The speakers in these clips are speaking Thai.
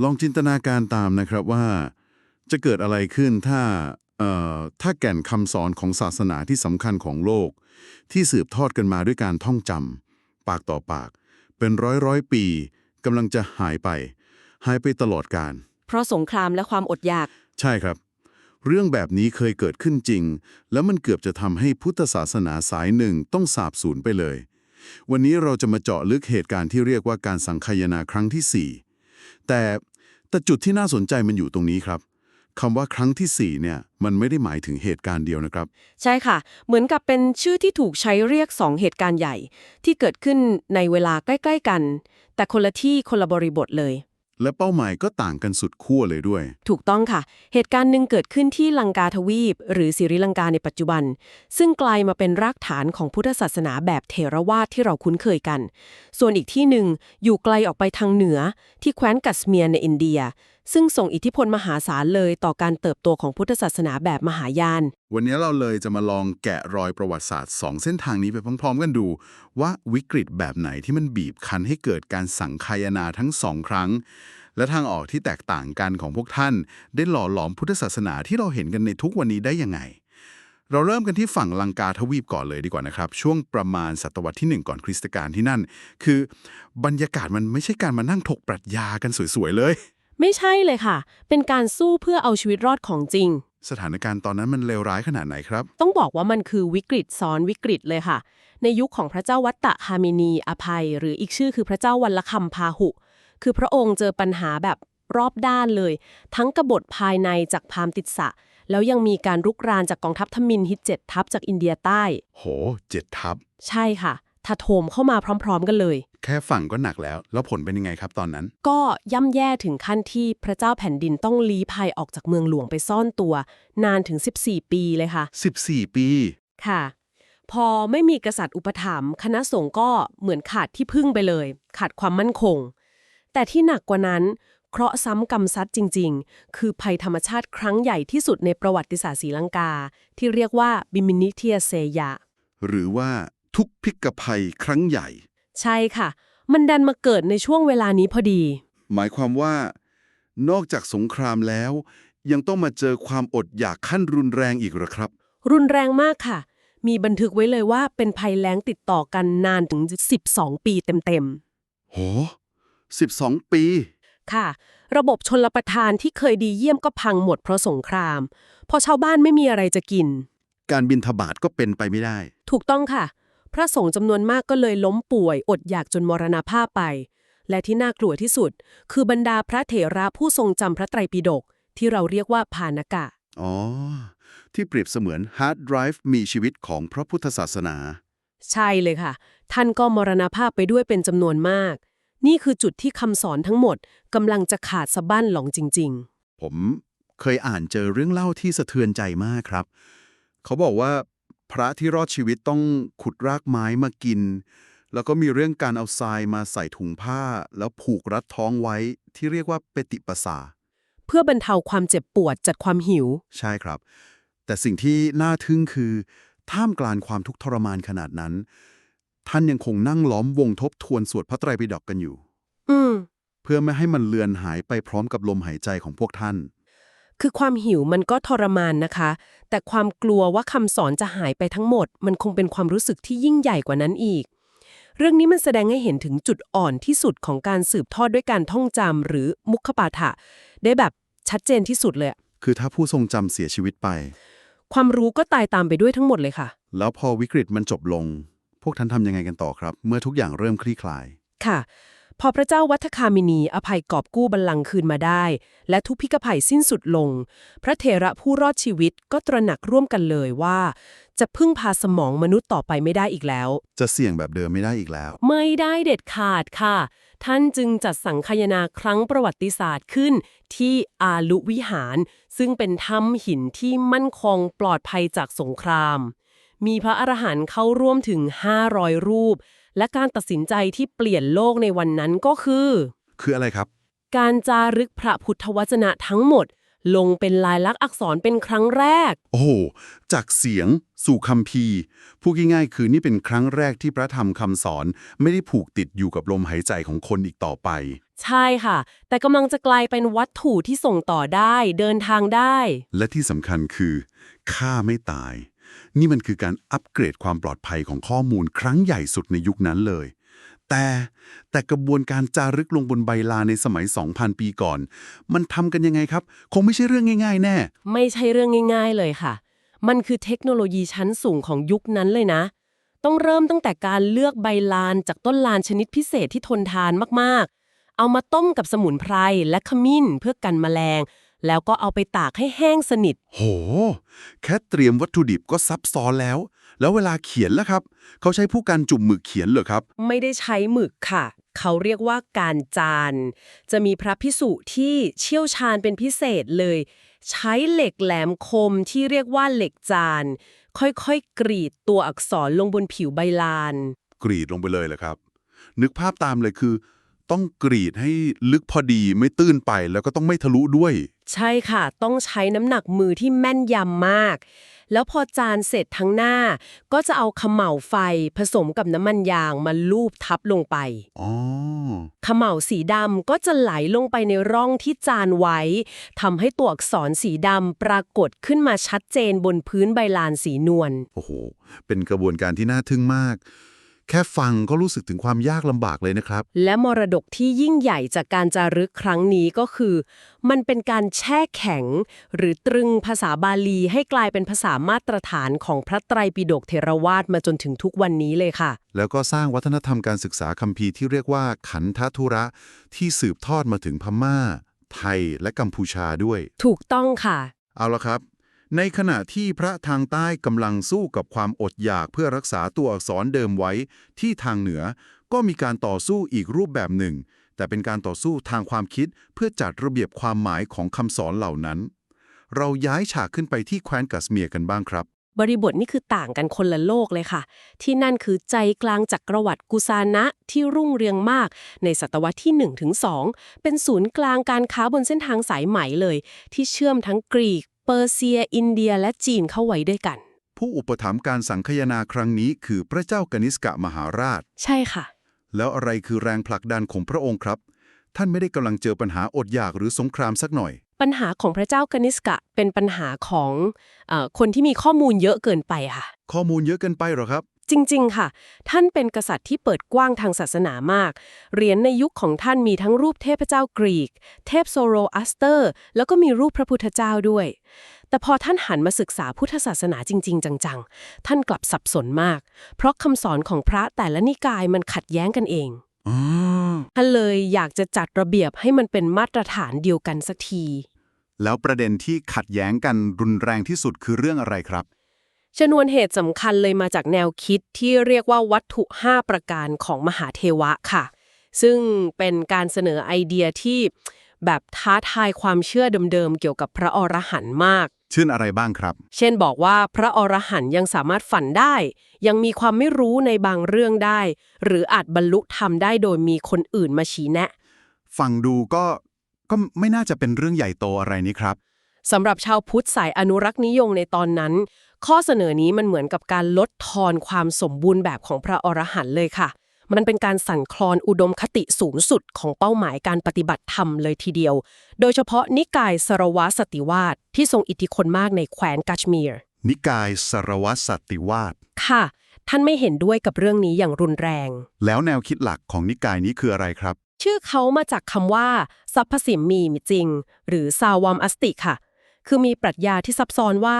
ลองจินตนาการตามนะครับว่า จะเกิดอะไรขึ้นถ้าเอ่อถ้าแก่นคำสอนของศาสนาที่สำคัญของโลก ที่สืบทอดกันมาด้วยการท่องจำปากต่อปาก เป็นร้อยร้อยๆปีกำลังจะหายไป หายไปตลอดกาลเพราะสงครามและความอดอยาก ใช่ครับ เรื่องแบบนี้เคยเกิดขึ้นจริง แล้วมันเกือบจะทำให้พุทธศาสนาสายหนึ่งต้องสาบสูญไปเลย วันนี้เราจะมาเจาะลึกเหตุการณ์ที่เรียกว่าการสังคายนาครั้งที่4 แต่แต่จุดที่น่าสนใจมันอยู่ตรงนี้ครับคำว่าครั้งทีสี่4เนี่ยมันไม่ได้หมายถึงเหตุการณ์เดียวนะครับ ใช่ค่ะ เหมือนกับเป็นชื่อที่ถูกใช้เรียกสองเหตุการณ์ใหญ่ ที่เกิดขึ้นในเวลาใกล้ ๆ กัน แต่คนละที่คนละบริบทเลย และเป้าหมายก็ต่างกันสุดขั้วเลยด้วย ถูกต้องค่ะ เหตุการณ์หนึ่งเกิดขึ้นที่ลังกาทวีป หรือสิริลังกาในปัจจุบัน ซึ่งกลายมาเป็นรากฐานของพุทธศาสนาแบบเทรวาทที่เราคุ้นเคยกัน ส่วนอีกที่หนึ่งอยู่ไกลออกไปทางเหนือที่แคว้นกัสเมียในอินเดีย ซึ่งส่งอิทธิพลมหาศาลเลยต่อการเติบโตของพุทธศาสนาแบบมหายาน วันนี้เราเลยจะมาลองแกะรอยประวัติศาสตร์สองเส้นทางนี้ไปพร้อม ๆ กันดู ว่าวิกฤตแบบไหนที่มันบีบคั้นให้เกิดการสังคายนาทั้งสองครั้ง และทางออกที่แตกต่างกันของพวกท่าน ได้หล่อหลอมพุทธศาสนาที่เราเห็นกันในทุกวันนี้ได้ยังไงเราเริ่มกันที่ฝั่งลังกาทวีปก่อนเลยดีกว่านะครับ ช่วงประมาณศตวรรษที่ 1 ก่อนคริสตกาลที่นั่น คือบรรยากาศมันไม่ใช่การมานั่งถกปรัชญากันสวยๆเลย ไม่ใช่เลยค่ะ เป็นการสู้เพื่อเอาชีวิตรอดของจริง สถานการณ์ตอนนั้นมันเลวร้ายขนาดไหนครับ ต้องบอกว่ามันคือวิกฤตซ้อนวิกฤตเลยค่ะ ในยุคของพระเจ้าวัตตะฮามินีอภัย หรืออีกชื่อคือพระเจ้าวัลคัมพาหุ คือพระองค์เจอปัญหาแบบรอบด้านเลย ทั้งกบฏภายในจากพราหมณ์ติดสะ แล้วยังมีการรุกรานจากกองทัพทมินฮิตเจ็ดทัพจากอินเดียใต้ โหเจ็ดทับใช่ค่ะ ถาโถมเข้ามาพร้อม ๆ กันเลย แค่ฝั่งก็หนักแล้ว แล้วผลเป็นยังไงครับตอนนั้น ก็ย่ำแย่ถึงขั้นที่พระเจ้าแผ่นดินต้องลี้ภัยออกจากเมืองหลวงไปซ่อนตัว นานถึง 14 ปีเลยค่ะ 14 ปี ค่ะ พอไม่มีกษัตริย์อุปถัมภ์คณะสงฆ์ก็เหมือนขาดที่พึ่งไปเลย ขาดความมั่นคง แต่ที่หนักกว่านั้นเคราะห์ซ้ำกรรมซัดจริง ๆ คือภัยธรรมชาติครั้งใหญ่ที่สุดในประวัติศาสตร์ศรีลังกา ที่เรียกว่าบิมินิเทียเซยะ หรือว่า ทุกพิกภัยครั้งใหญ่ ใช่ค่ะ มันดันมาเกิดในช่วงเวลานี้พอดี หมายความว่า นอกจากสงครามแล้ว ยังต้องมาเจอความอดอยากขั้นรุนแรงอีกเหรอครับ รุนแรงมากค่ะ มีบันทึกไว้เลยว่าเป็นภัยแล้งติดต่อกันนานถึง 12 ปีเต็มโห12 ปีๆค่ะ ระบบชนรประทานที่เคยดีเยี่ยมก็พังหมดเพราะสงคราม พอชาวบ้านไม่มีอะไรจะกิน การบินทบาทก็เป็นไปไม่ได้ ถูกต้องค่ะ พระสงฆ์จำนวนมากก็เลยล้มป่วย อดอยากจนมรณภาพไป และที่น่ากลัวที่สุด คือบรรดาพระเถระผู้ทรงจำพระไตรปิฎกที่เราเรียกว่าพานกะ อ๋อ ที่เปรียบเสมือนฮาร์ดไดรฟ์มีชีวิตของพระพุทธศาสนา ใช่เลยค่ะ ท่านก็มรณภาพไปด้วยเป็นจำนวนมาก นี่คือจุดที่คำสอนทั้งหมดกำลังจะขาดสะบั้นหลงจริงผมเคยอ่านเจอเรื่องเล่าที่สะเทือนใจมากครับ เขาบอกว่า พระที่รอดชีวิตต้องขุดรากไม้มากิน แล้วก็มีเรื่องการเอาทรายมาใส่ถุงผ้า แล้วผูกรัดท้องไว้ที่เรียกว่าเปติปสาๆเพื่อบรรเทาความเจ็บปวดจากความหิว ใช่ครับ แต่สิ่งที่น่าทึ่งคือ ท่ามกลางความทุกข์ทรมานขนาดนั้น ท่านยังคงนั่งล้อมวงทบทวนสวดพระไตรปิฎกกันอยู่ อืมเพื่อไม่ให้มันเลือนหายไปพร้อมกับลมหายใจของพวกท่าน คือความหิวมันก็ทรมานนะคะ แต่ความกลัวว่าคำสอนจะหายไปทั้งหมด มันคงเป็นความรู้สึกที่ยิ่งใหญ่กว่านั้นอีก เรื่องนี้มันแสดงให้เห็นถึงจุดอ่อนที่สุดของการสืบทอดด้วยการท่องจำหรือมุขปาฐะได้แบบชัดเจนที่สุดเลยอะคือถ้าผู้ทรงจำเสียชีวิตไป ความรู้ก็ตายตามไปด้วยทั้งหมดเลยค่ะ แล้วพอวิกฤตมันจบลง พวกท่านทำยังไงกันต่อครับ เมื่อทุกอย่างเริ่มคลี่คลาย ค่ะ พอพระเจ้าวัฒคามินีอภัยกอบกู้บัลลังก์คืนมาได้ และทุพพิกภัยสิ้นสุดลง พระเถระผู้รอดชีวิตก็ตระหนักร่วมกันเลยว่า จะพึ่งพาสมองมนุษย์ต่อไปไม่ได้อีกแล้ว จะเสี่ยงแบบเดิมไม่ได้อีกแล้ว ไม่ได้เด็ดขาดค่ะ ท่านจึงจัดสังคายนาครั้งประวัติศาสตร์ขึ้น ที่อาลุวิหาร ซึ่งเป็นถ้ำหินที่มั่นคงปลอดภัยจากสงคราม มีพระอรหันต์เข้าร่วมถึง 500 รูป และการตัดสินใจที่เปลี่ยนโลกในวันนั้นก็คือ คืออะไรครับ การจารึกพระพุทธวจนะทั้งหมด ลงเป็นลายลักษณ์อักษรเป็นครั้งแรก โอ้โห จากเสียง สู่คำพีร์พูดง่ายๆคือนี่เป็นครั้งแรกที่พระธรรมคำสอน ไม่ได้ผูกติดอยู่กับลมหายใจของคนอีกต่อไป ใช่ค่ะ แต่กำลังจะกลายเป็นวัตถุที่ส่งต่อได้ เดินทางได้ และที่สำคัญคือฆ่าไม่ตาย นี่มันคือการอัปเกรดความปลอดภัยของข้อมูลครั้งใหญ่สุดในยุคนั้นเลย แต่แต่กระบวนการจารึกลงบนใบลาในสมัย 2,000 ปีก่อน มันทำกันยังไงครับ คงไม่ใช่เรื่องง่าย ๆ แน่ ไม่ใช่เรื่องง่าย ๆ เลยค่ะ มันคือเทคโนโลยีชั้นสูงของยุคนั้นเลยนะ ต้องเริ่มตั้งแต่การเลือกใบลานจากต้นลานชนิดพิเศษที่ทนทานมากๆ เอามาต้มกับสมุนไพรและขมิ้นเพื่อกันแมลง แล้วก็เอาไปตากให้แห้งสนิท โห แค่เตรียมวัตถุดิบก็ซับซ้อนแล้ว แล้วเวลาเขียนล่ะครับ เขาใช้ผู้การจุ่มหมึกเขียนเหรอครับ ไม่ได้ใช้หมึกค่ะ เขาเรียกว่าการจาน จะมีพระพิสุที่เชี่ยวชาญเป็นพิเศษเลย ใช้เหล็กแหลมคมที่เรียกว่าเหล็กจาน ค่อยๆ กรีดตัวอักษรลงบนผิวใบลาน กรีดลงไปเลยเหรอครับ นึกภาพตามเลยคือ ต้องกรีดให้ลึกพอดีไม่ตื้นไปแล้วก็ต้องไม่ทะลุด้วย ใช่ค่ะ ต้องใช้น้ำหนักมือที่แม่นยำมาก แล้วพอจานเสร็จทั้งหน้า ก็จะเอาเขม่าไฟผสมกับน้ำมันยางมาลูบทับลงไปอ๋อเขม่าสีดำก็จะไหลลงไปในร่องที่จานไว้ทำให้ตัวอักษรสีดำปรากฏขึ้นมาชัดเจนบนพื้นใบลานสีนวล โอ้โห เป็นกระบวนการที่น่าทึ่งมาก แค่ฟังก็รู้สึกถึงความยากลำบากเลยนะครับ และมรดกที่ยิ่งใหญ่จากการจารึกครั้งนี้ก็คือ มันเป็นการแช่แข็ง หรือตรึงภาษาบาลีให้กลายเป็นภาษามาตรฐานของพระไตรปิฎกเทรวาสมาจนถึงทุกวันนี้เลยค่ะ แล้วก็สร้างวัฒนธรรมการศึกษาคัมภีร์ที่เรียกว่าขันธทุระ ที่สืบทอดมาถึงพม่า ไทยและกัมพูชาด้วย ถูกต้องค่ะ เอาละครับ ในขณะที่พระทางใต้กำลังสู้กับความอดอยากเพื่อรักษาตัวอักษรเดิมไว้ที่ทางเหนือ ก็มีการต่อสู้อีกรูปแบบหนึ่ง แต่เป็นการต่อสู้ทางความคิดเพื่อจัดระเบียบความหมายของคำสอนเหล่านั้น เราย้ายฉากขึ้นไปที่แคว้นกัสเมียกันบ้างครับ บริบทนี่คือต่างกันคนละโลกเลยค่ะ ที่นั่นคือใจกลางจักรวรรดิกุซานะที่รุ่งเรืองมาก ในศตวรรษที่1ถึง2เป็นศูนย์กลางการค้าบนเส้นทางสายไหมเลย ที่เชื่อมทั้งกรีก อร์เซีย อินเดียและจีนเข้าไว้ด้วยกัน ผู้อุปถัมภ์การสังคายนาครั้งนี้คือพระเจ้ากนิษกะมหาราช ใช่ค่ะ แล้วอะไรคือแรงผลักดันของพระองค์ครับ ท่านไม่ได้กำลังเจอปัญหาอดอยากหรือสงครามสักหน่อย ปัญหาของพระเจ้ากนิสกะเป็นปัญหาของเออคนที่มีข้อมูลเยอะเกินไปค่ะ ข้อมูลเยอะเกินไปเหรอครับ จริง ๆ ค่ะ ท่านเป็นกษัตริย์ที่เปิดกว้างทางศาสนามาก เหรียญในยุคของท่านมีทั้งรูปเทพเจ้ากรีก เทพโซโรอัสเตอร์ แล้วก็มีรูปพระพุทธเจ้าด้วย แต่พอท่านหันมาศึกษาพุทธศาสนาจริง ๆ จัง ๆ ท่านกลับสับสนมาก เพราะคำสอนของพระแต่ละนิกายมันขัดแย้งกันเองอ๋อท่านเลยอยากจะจัดระเบียบให้มันเป็นมาตรฐานเดียวกันสักที แล้วประเด็นที่ขัดแย้งกันรุนแรงที่สุดคือเรื่องอะไรครับ ชนวนเหตุสำคัญเลยมาจากแนวคิดที่เรียกว่าวัตถุ 5 ประการของมหาเทวะค่ะ ซึ่งเป็นการเสนอไอเดียที่แบบท้าทายความเชื่อเดิมๆเกี่ยวกับพระอรหันต์มาก ชื่นอะไรบ้างครับ เช่นบอกว่าพระอรหันต์ยังสามารถฝันได้ ยังมีความไม่รู้ในบางเรื่องได้ หรืออาจบรรลุธรรมได้โดยมีคนอื่นมาชี้แนะ ฟังดูก็ก็ไม่น่าจะเป็นเรื่องใหญ่โตอะไรนี่ครับสำหรับชาวพุทธสายอนุรักษ์นิยมในตอนนั้น ข้อเสนอนี้มันเหมือนกับการลดทอนความสมบูรณ์แบบของพระอรหันต์เลยค่ะ มันเป็นการสั่นคลอนอุดมคติสูงสุดของเป้าหมายการปฏิบัติธรรมเลยทีเดียว โดยเฉพาะนิกายสรวสติวาสที่ทรงอิทธิพลมากในแคว้นกัชเมียร์ นิกายสรวัตสติวาสค่ะ ท่านไม่เห็นด้วยกับเรื่องนี้อย่างรุนแรง แล้วแนวคิดหลักของนิกายนี้คืออะไรครับ ชื่อเขามาจากคำว่าสรรพสิ่งมีมีจริง หรือซาวามอสติค่ะ คือมีปรัชญาที่ซับซ้อนว่า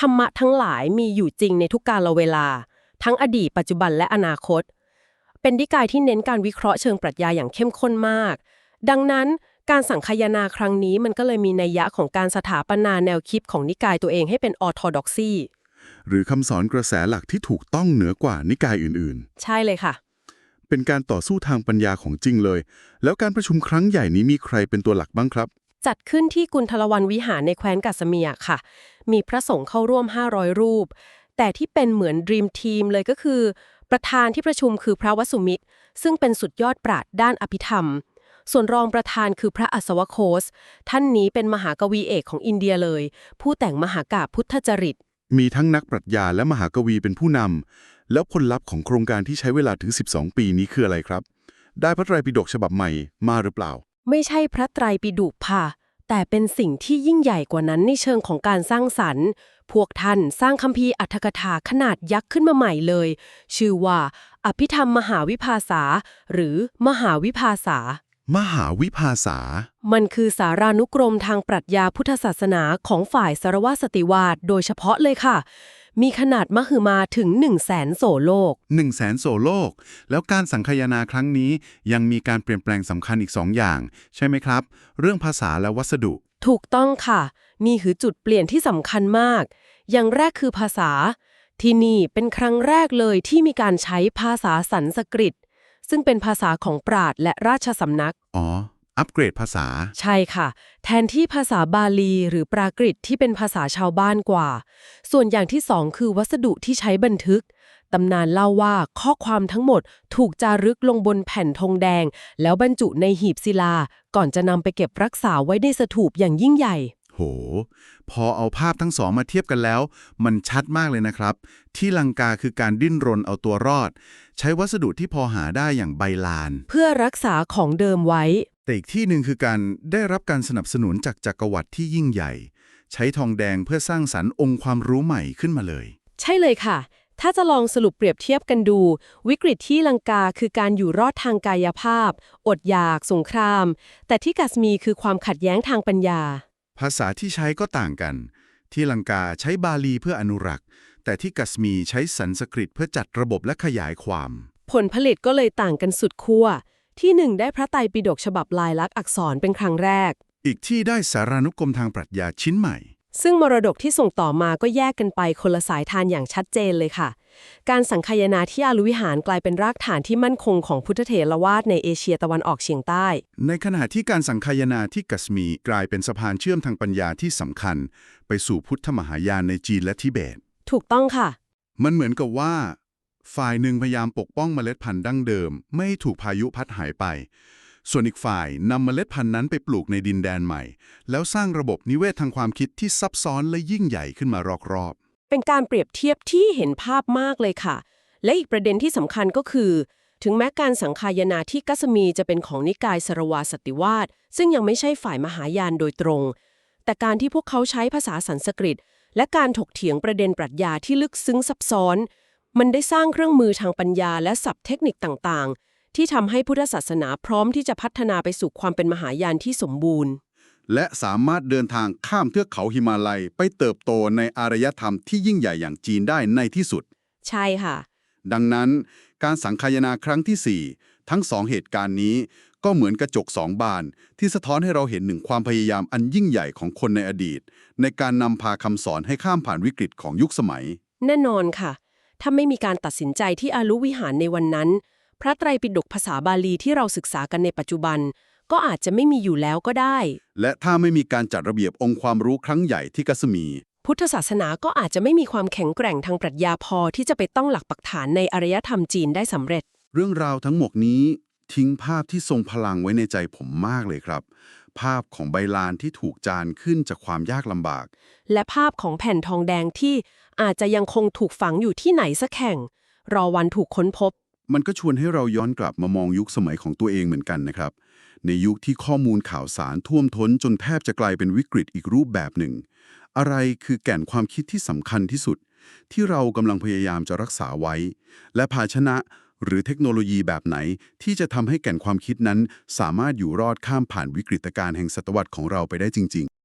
ธรรมะทั้งหลายมีอยู่จริงในทุกกาลเวลา ทั้งอดีตปัจจุบันและอนาคต เป็นนิกายที่เน้นการวิเคราะห์เชิงปรัชญาอย่างเข้มข้นมาก ดังนั้นการสังคายนาครั้งนี้มันก็เลยมีนัยยะของการสถาปนาแนวคิดของนิกายตัวเองให้เป็นออร์โธดอกซีหรือคำสอนกระแสหลักที่ถูกต้องเหนือกว่านิกายอื่นใช่เลยค่ะๆเป็นการต่อสู้ทางปัญญาของจริงเลย แล้วการประชุมครั้งใหญ่นี้มีใครเป็นตัวหลักบ้างครับ จัดขึ้นที่กุนทลวันวิหารในแคว้นกัสเมียค่ะ มีพระสงฆ์เข้าร่วม 500 รูป แต่ที่เป็นเหมือนดรีมทีมเลยก็คือ ประธานที่ประชุมคือพระวสุมิตร ซึ่งเป็นสุดยอดปราดด้านอภิธรรม ส่วนรองประธานคือพระอัศวโคสท่านนี้เป็นมหากวีเอกของอินเดียเลย ผู้แต่งมหากาพพุทธจริต มีทั้งนักปรัชญาและมหากวีเป็นผู้นำแล้วผลลัพธ์ของโครงการที่ใช้เวลาถึง 12 ปีนี้คืออะไรครับ ได้พระไตรปิฎกฉบับใหม่มาหรือเปล่า ไม่ใช่พระไตรปิฎกค่ะ แต่เป็นสิ่งที่ยิ่งใหญ่กว่านั้นในเชิงของการสร้างสรรค์ พวกท่านสร้างคัมภีร์อัตถกถาขนาดยักษ์ขึ้นมาใหม่เลย ชื่อว่า อภิธรรมมหาวิภาษา หรือมหาวิภาษา มหาวิภาษา มันคือสารานุกรมทางปรัชญาพุทธศาสนาของฝ่ายสารวสติวาสโดยเฉพาะเลยค่ะ มีขนาดมหึมาถึง 1 0 0 0 0แสนโสโลก 1 0 0 0 0แสนโซโลก แล้วการสังคายนาครั้งนี้ยังมีการเปลี่ยนแปลงสำคัญอีก 2 อย่าง ใช่ไหมครับ เรื่องภาษาและวัสดุ ถูกต้องค่ะ นี่คือจุดเปลี่ยนที่สำคัญมาก อย่างแรกคือภาษา ที่นี่เป็นครั้งแรกเลยที่มีการใช้ภาษาสันสกฤต ซึ่งเป็นภาษาของปราดและราชสำนัก อ๋อ อัปเกรดภาษา ใช่ค่ะ แทนที่ภาษาบาลีหรือปรากฤตที่เป็นภาษาชาวบ้านกว่า ส่วนอย่างที่สองคือวัสดุที่ใช้บันทึก ตำนานเล่าว่าข้อความทั้งหมดถูกจารึกลงบนแผ่นธงแดง แล้วบรรจุในหีบศิลา ก่อนจะนำไปเก็บรักษาไว้ในสถูปอย่างยิ่งใหญ่ โห พอเอาภาพทั้งสองมาเทียบกันแล้ว มันชัดมากเลยนะครับ ที่ลังกาคือการดิ้นรนเอาตัวรอด ใช้วัสดุที่พอหาได้อย่างใบลาน เพื่อรักษาของเดิมไว้ แต่อีกที่หนึ่งคือการได้รับการสนับสนุนจากจักรวรรดิที่ยิ่งใหญ่ ใช้ทองแดงเพื่อสร้างสรรค์องค์ความรู้ใหม่ขึ้นมาเลย ใช่เลยค่ะ ถ้าจะลองสรุปเปรียบเทียบกันดู วิกฤตที่ลังกาคือการอยู่รอดทางกายภาพ อดอยาก สงคราม แต่ที่กัสมีคือความขัดแย้งทางปัญญา ภาษาที่ใช้ก็ต่างกัน ที่ลังกาใช้บาลีเพื่ออนุรักษ์ แต่ที่กัสมีใช้สันสกฤตเพื่อจัดระบบและขยายความ ผลผลิตก็เลยต่างกันสุดขั้ว ที่หนึ่งได้พระไตรปิฎกฉบับลายลักษณ์อักษรเป็นครั้งแรก อีกที่ได้สารานุกรมทางปรัชญาชิ้นใหม่ ซึ่งมรดกที่ส่งต่อมาก็แยกกันไปคนละสายทานอย่างชัดเจนเลยค่ะ การสังคายนาที่อาลุวิหารกลายเป็นรากฐานที่มั่นคงของพุทธเถรวาทในเอเชียตะวันออกเฉียงใต้ ในขณะที่การสังคายนาที่กัสมีกลายเป็นสะพานเชื่อมทางปัญญาที่สำคัญ ไปสู่พุทธมหายานในจีนและทิเบต ถูกต้องค่ะ มันเหมือนกับว่า ฝ่ายหนึ่งพยายามปกป้องเมล็ดพันธุ์ดั้งเดิม ไม่ให้ถูกพายุพัดหายไป ส่วนอีกฝ่ายนำเมล็ดพันธุ์นั้นไปปลูกในดินแดนใหม่ แล้วสร้างระบบนิเวศทางความคิดที่ซับซ้อนและยิ่งใหญ่ขึ้นมารอบเป็นการเปรียบเทียบที่เห็นภาพมากเลยค่ะ และอีกประเด็นที่สำคัญก็คือ ถึงแม้การสังคายนาที่กัสมีจะเป็นของนิกายสรวาสติวาสซึ่งยังไม่ใช่ฝ่ายมหายานโดยตรง แต่การที่พวกเขาใช้ภาษาสันสกฤต และการถกเถียงประเด็นปรัชญาที่ลึกซึ้งซับซ้อน มันได้สร้างเครื่องมือทางปัญญาและศัพท์เทคนิคต่างๆ ที่ทำให้พุทธศาสนาพร้อมที่จะพัฒนาไปสู่ความเป็นมหายานที่สมบูรณ์ๆและสามารถเดินทางข้ามเทือกเขาหิมาลัย ไปเติบโตในอารยธรรมที่ยิ่งใหญ่อย่างจีนได้ในที่สุด ใช่ค่ะ ดังนั้นการสังคายนาครั้งที่ 4 ทั้งสองเหตุการณ์นี้ก็เหมือนกระจกสองบาน ที่สะท้อนให้เราเห็นหนึ่งความพยายามอันยิ่งใหญ่ของคนในอดีต ในการนำพาคำสอนให้ข้ามผ่านวิกฤตของยุคสมัย แน่นอนค่ะ ถ้าไม่มีการตัดสินใจที่อาลุวิหารในวันนั้น พระไตรปิฎกภาษาบาลีที่เราศึกษากันในปัจจุบัน ก็อาจจะไม่มีอยู่แล้วก็ได้ และถ้าไม่มีการจัดระเบียบองค์ความรู้ครั้งใหญ่ที่กัสมี พุทธศาสนาก็อาจจะไม่มีความแข็งแกร่งทางปรัชญาพอที่จะไปต้องหลักปักฐานในอารยธรรมจีนได้สำเร็จ เรื่องราวทั้งหมดนี้ทิ้งภาพที่ทรงพลังไว้ในใจผมมากเลยครับ ภาพของใบลานที่ถูกจานขึ้นจากความยากลำบาก และภาพของแผ่นทองแดงที่ อาจจะยังคงถูกฝังอยู่ที่ไหนสักแห่ง รอวันถูกค้นพบ มันก็ชวนให้เราย้อนกลับมามองยุคสมัยของตัวเองเหมือนกันนะครับ ในยุคที่ข้อมูลข่าวสารท่วมท้นจนแทบจะกลายเป็นวิกฤตอีกรูปแบบหนึ่ง อะไรคือแก่นความคิดที่สำคัญที่สุด ที่เรากำลังพยายามจะรักษาไว้ และภาชนะหรือเทคโนโลยีแบบไหนที่จะทำให้แก่นความคิดนั้น สามารถอยู่รอดข้ามผ่านวิกฤตการณ์แห่งศตวรรษของเราไปได้จริง ๆ